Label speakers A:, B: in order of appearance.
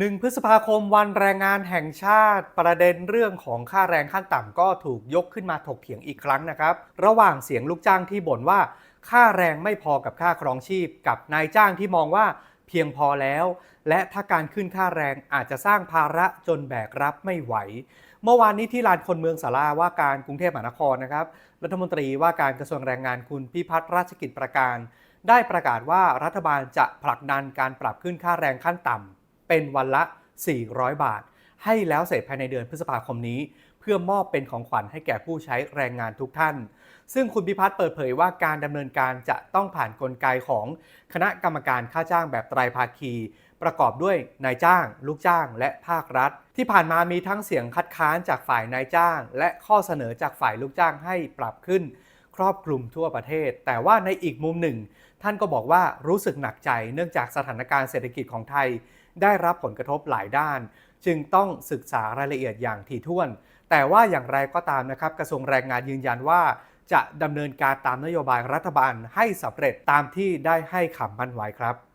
A: 1พฤษภาคมวันแรงงานแห่งชาติประเด็นเรื่องของค่าแรงขั้นต่ำก็ถูกยกขึ้นมาถกเถียงอีกครั้งนะครับ ระหว่างเสียงลูกจ้างที่บ่นว่า ค่าแรงไม่พอกับค่าครองชีพ กับนายจ้างที่มองว่าเพียงพอแล้ว และถ้าการขึ้นค่าแรงอาจจะสร้างภาระจนแบกรับไม่ไหว เมื่อวานนี้ที่ลานคนเมืองสาราว่าการกรุงเทพมหานครนะครับรัฐมนตรีว่าการกระทรวงแรงงานคุณพิพัฒน์ราชกิจประการ ได้ประกาศว่ารัฐบาลจะผลักดันการปรับขึ้นค่าแรงขั้นต่ำ เป็นวันละ 400 บาท ให้แล้วเสร็จภายในเดือนพฤษภาคมนี้ เพื่อมอบเป็นของขวัญให้แก่ผู้ใช้แรงงานทุกท่าน ซึ่งคุณพิพัฒน์เปิดเผยว่าการดำเนินการจะต้องผ่านนกลไกของคณะกรรมการค่าจ้างแบบไตรภาคี ประกอบด้วยนายจ้าง ลูกจ้าง และภาครัฐ ที่ผ่านมามีทั้งเสียงคัดค้านจากฝ่ายนายจ้าง และข้อเสนอจากฝ่ายลูกจ้างให้ปรับขึ้น ครอบคลุมทั่วประเทศ แต่ว่าในอีกมุมหนึ่ง ท่านก็บอกว่ารู้สึกหนักใจเนื่องจากสถานการณ์เศรษฐกิจของไทย ได้รับผลกระทบหลายด้าน จึงต้องศึกษารายละเอียดอย่างถี่ถ้วน แต่ว่าอย่างไรก็ตามนะครับกระทรวงแรงงานยืนยันว่า จะดำเนินการตามนโยบายรัฐบาลให้สำเร็จตามที่ได้ให้คำมั่นไว้ครับ